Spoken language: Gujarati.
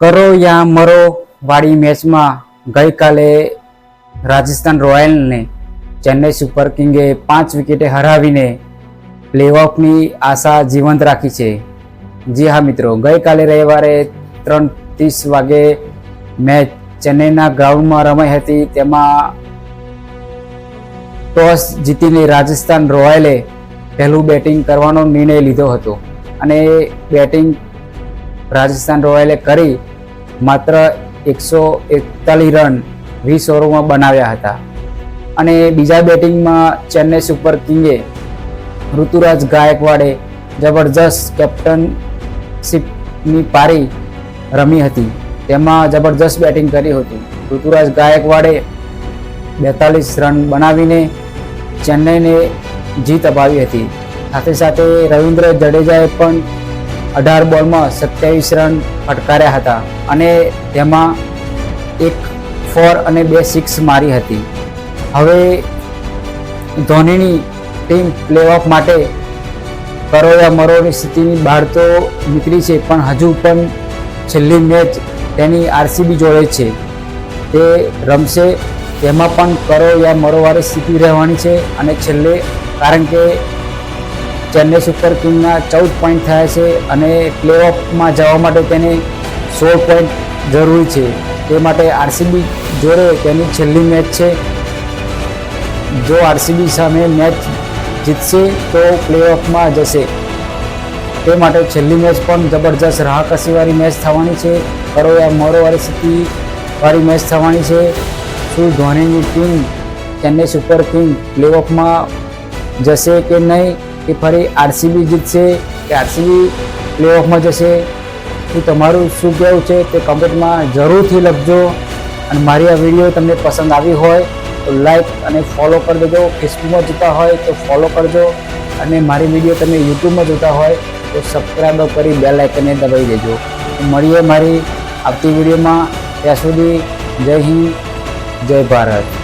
કરો યા મરો વાળી મેચમાં ગઈકાલે રાજસ્થાન રોયલને ચેન્નઈ સુપર કિંગે પાંચ વિકેટે હરાવીને પ્લેઓફની આશા જીવંત રાખી છે. જી હા મિત્રો, ગઈકાલે રવિવારે ત્રણ ત્રીસ વાગે મેચ ચેન્નઈના ગ્રાઉન્ડમાં રમાઈ હતી. તેમાં ટોસ જીતીને રાજસ્થાન રોયલે પહેલું બેટિંગ કરવાનો નિર્ણય લીધો હતો અને બેટિંગ રાજસ્થાન રોયલે કરી માત્ર એકસો એકતાલીસ રન વીસ ઓવરમાં બનાવ્યા હતા. અને બીજા બેટિંગમાં ચેન્નઈ સુપર કિંગે ઋતુરાજ ગાયકવાડે જબરજસ્ત કેપ્ટનશીપની પારી રમી હતી. તેમાં જબરજસ્ત બેટિંગ કરી હતું. ઋતુરાજ ગાયકવાડે બેતાલીસ રન બનાવીને ચેન્નઈને જીત અપાવી હતી. સાથે સાથે રવિન્દ્ર જડેજાએ પણ અઢાર બોલમાં સત્યાવીસ રન ફટકાર્યા હતા અને તેમાં એક ફોર અને બે સિક્સ મારી હતી. હવે ધોનીની ટીમ પ્લેઓફ માટે કરો યા મરોની સ્થિતિની બહાર તો નીકળી છે, પણ હજુ પણ છેલ્લી મેચ તેની આરસીબી જોડે છે. તે રમશે, તેમાં પણ કરો યા મરોવાળી સ્થિતિ રહેવાની છે અને છેલ્લે કારણ કે ચેન્નઈ સુપર કિંગના ચૌદ પોઈન્ટ થયા છે અને પ્લેઓફમાં જવા માટે તેને સોળ પોઈન્ટ જરૂરી છે. તે માટે આરસીબી જોડે તેની છેલ્લી મેચ છે. જો આરસીબી સામે મેચ જીતશે તો પ્લેઓફમાં જશે. તે માટે છેલ્લી મેચ પણ જબરજસ્ત રાહકસીવાળી મેચ થવાની છે. કરો યા મોરોવાળી સ્થિતિવાળી મેચ થવાની છે. શું ધોનીની ટીમ ચેન્નઈ સુપર કિંગ પ્લેઓફમાં જશે કે નહીં? કે ફરી આરસીબી જીતશે કે આરસીબી પ્લેઓફમાં જશે. તો તમારું શું કહેવું છે તે કમેન્ટમાં જરૂરથી લખજો. અને મારી આ વીડિયો તમને પસંદ આવી હોય તો લાઈક અને ફોલો કરી દેજો. ફેસબુકમાં જોતા હોય તો ફોલો કરજો. અને મારી વીડિયો તમે યુટ્યુબમાં જોતા હોય તો સબસ્ક્રાઈબ કરી બેલ આઇકનને દબાવી દેજો. મળીએ મારી આવતી વિડીયોમાં. ત્યાં સુધી જય હિન્દ, જય ભારત.